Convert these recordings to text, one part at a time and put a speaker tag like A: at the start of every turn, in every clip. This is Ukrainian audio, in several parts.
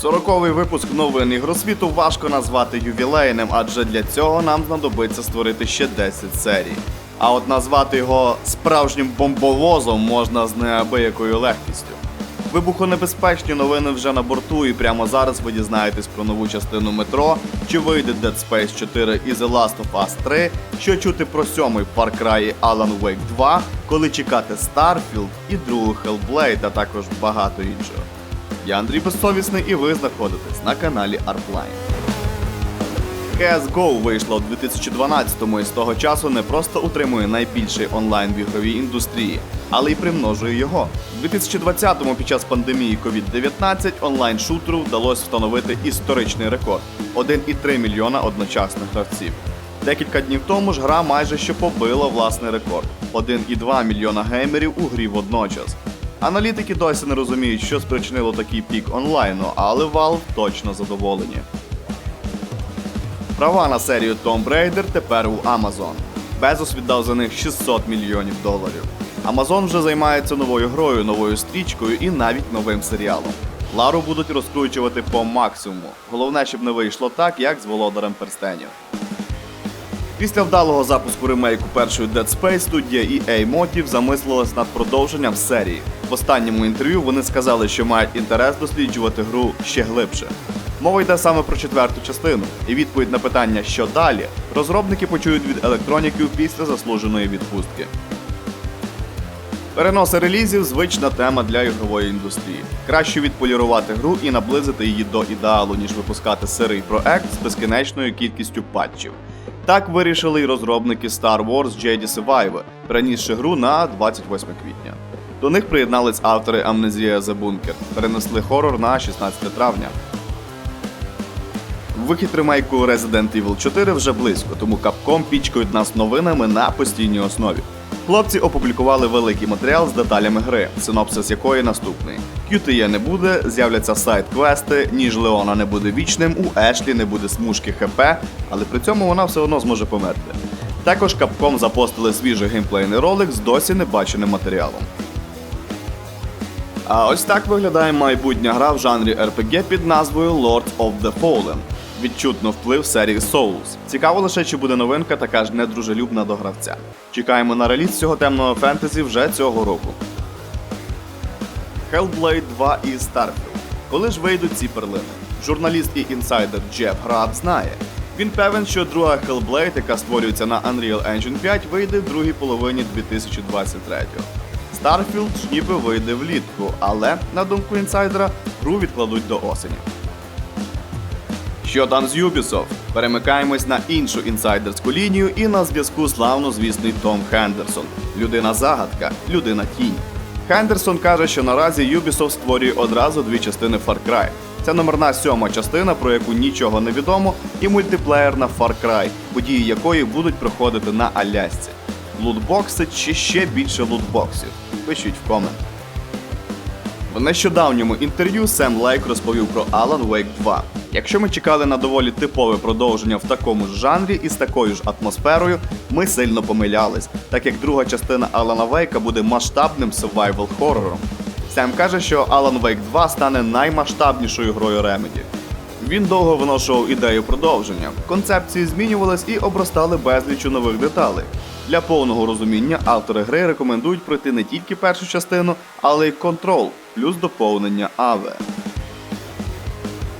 A: Сороковий випуск новин ігросвіту важко назвати ювілейним, адже для цього нам знадобиться створити ще 10 серій. А от назвати його справжнім бомбовозом можна з неабиякою легкістю. Вибухонебезпечні новини вже на борту, і прямо зараз ви дізнаєтесь про нову частину метро, чи вийде Dead Space 4 і The Last of Us 3, що чути про сьомий Far Cry Alan Wake 2, коли чекати Starfield і другу Hellblade, а також багато іншого. Я Андрій Безсовісний і ви знаходитесь на каналі Arpline. CSGO вийшла у 2012-му і з того часу не просто утримує найбільший онлайн в ігровій індустрії, але й примножує його. У 2020-му під час пандемії COVID-19 онлайн-шутеру вдалося встановити історичний рекорд 1,3 мільйона одночасних гравців. Декілька днів тому ж гра майже що побила власний рекорд 1,2 мільйона геймерів у грі водночас. Аналітики досі не розуміють, що спричинило такий пік онлайну, але Valve точно задоволені. Права на серію Tomb Raider тепер у Amazon. Безос віддав за них 600 мільйонів доларів. Amazon вже займається новою грою, новою стрічкою і навіть новим серіалом. Лару будуть розкручувати по максимуму. Головне, щоб не вийшло так, як з володарем перстенів. Після вдалого запуску ремейку першої Dead Space студія EA Motive замислилась над продовженням серії. В останньому інтерв'ю вони сказали, що мають інтерес досліджувати гру ще глибше. Мова йде саме про четверту частину, і відповідь на питання, що далі, розробники почують від електроніків після заслуженої відпустки. Переноси релізів звична тема для ігрової індустрії. Краще відполірувати гру і наблизити її до ідеалу, ніж випускати сирий проект з безкінечною кількістю патчів. Так вирішили й розробники Star Wars Jedi Survivor, перенісши гру на 28 квітня. До них приєднались автори Амнезія The Bunker, перенесли хорор на 16 травня. Вихід ремейку Resident Evil 4 вже близько, тому Capcom пічкають нас новинами на постійній основі. Хлопці опублікували великий матеріал з деталями гри, синопсис якої наступний. QTE не буде, з'являться сайт-квести, ніж Леона не буде вічним, у Ешлі не буде смужки ХП, але при цьому вона все одно зможе померти. Також Capcom запостили свіжий геймплейний ролик з досі небаченим матеріалом. А ось так виглядає майбутня гра в жанрі RPG під назвою Lords of the Fallen. Відчутно вплив серії Souls. Цікаво лише, чи буде новинка така ж недружелюбна до гравця. Чекаємо на реліз цього темного фентезі вже цього року. Hellblade 2 і Starfield. Коли ж вийдуть ці перлини? Журналіст і інсайдер Джеф Граб знає. Він певен, що друга Hellblade, яка створюється на Unreal Engine 5, вийде в другій половині 2023-го. Starfield ж ніби вийде влітку, але, на думку інсайдера, гру відкладуть до осені. Що там з Ubisoft? Перемикаємось на іншу інсайдерську лінію і на зв'язку славнозвісний Том Хендерсон. Людина загадка, людина тінь. Хендерсон каже, що наразі Ubisoft створює одразу дві частини Far Cry. Це номерна сьома частина, про яку нічого не відомо, і мультиплеєрна Far Cry, події якої будуть проходити на Алясці. Лутбокси чи ще більше лутбоксів? Пишіть в комент. В нещодавньому інтерв'ю Сем Лейк розповів про Alan Wake 2. Якщо ми чекали на доволі типове продовження в такому ж жанрі і з такою ж атмосферою, ми сильно помилялись, так як друга частина Алана Вейка буде масштабним survival хорором. Сем каже, що Alan Wake 2 стане наймасштабнішою грою Remedy. Він довго виношував ідею продовження. Концепції змінювались і обростали безлічу нових деталей. Для повного розуміння автори гри рекомендують пройти не тільки першу частину, але й контрол, плюс доповнення АВЕ.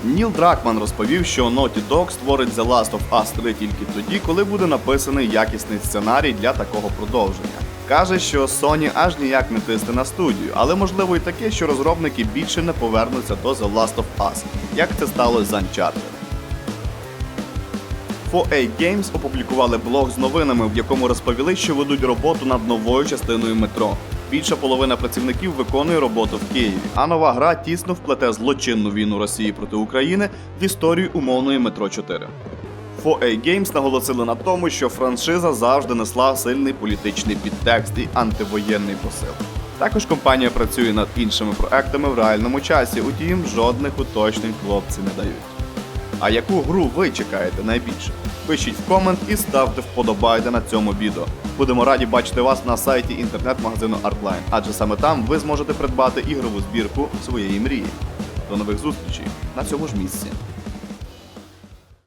A: Ніл Дракман розповів, що Naughty Dog створить The Last of Us 3 тільки тоді, коли буде написаний якісний сценарій для такого продовження. Каже, що Sony аж ніяк не тисне на студію, але можливо і таке, що розробники більше не повернуться до The Last of Us, як це сталося з Uncharted. 4A Games опублікували блог з новинами, в якому розповіли, що ведуть роботу над новою частиною метро. Більша половина працівників виконує роботу в Києві, а нова гра тісно вплете злочинну війну Росії проти України в історію умовної метро 4. 4A Games наголосили на тому, що франшиза завжди несла сильний політичний підтекст і антивоєнний посил. Також компанія працює над іншими проектами в реальному часі, утім жодних уточнень хлопці не дають. А яку гру ви чекаєте найбільше? Пишіть в комент і ставте вподобайки на цьому відео. Будемо раді бачити вас на сайті інтернет-магазину Artline, адже саме там ви зможете придбати ігрову збірку своєї мрії. До нових зустрічей на цьому ж місці.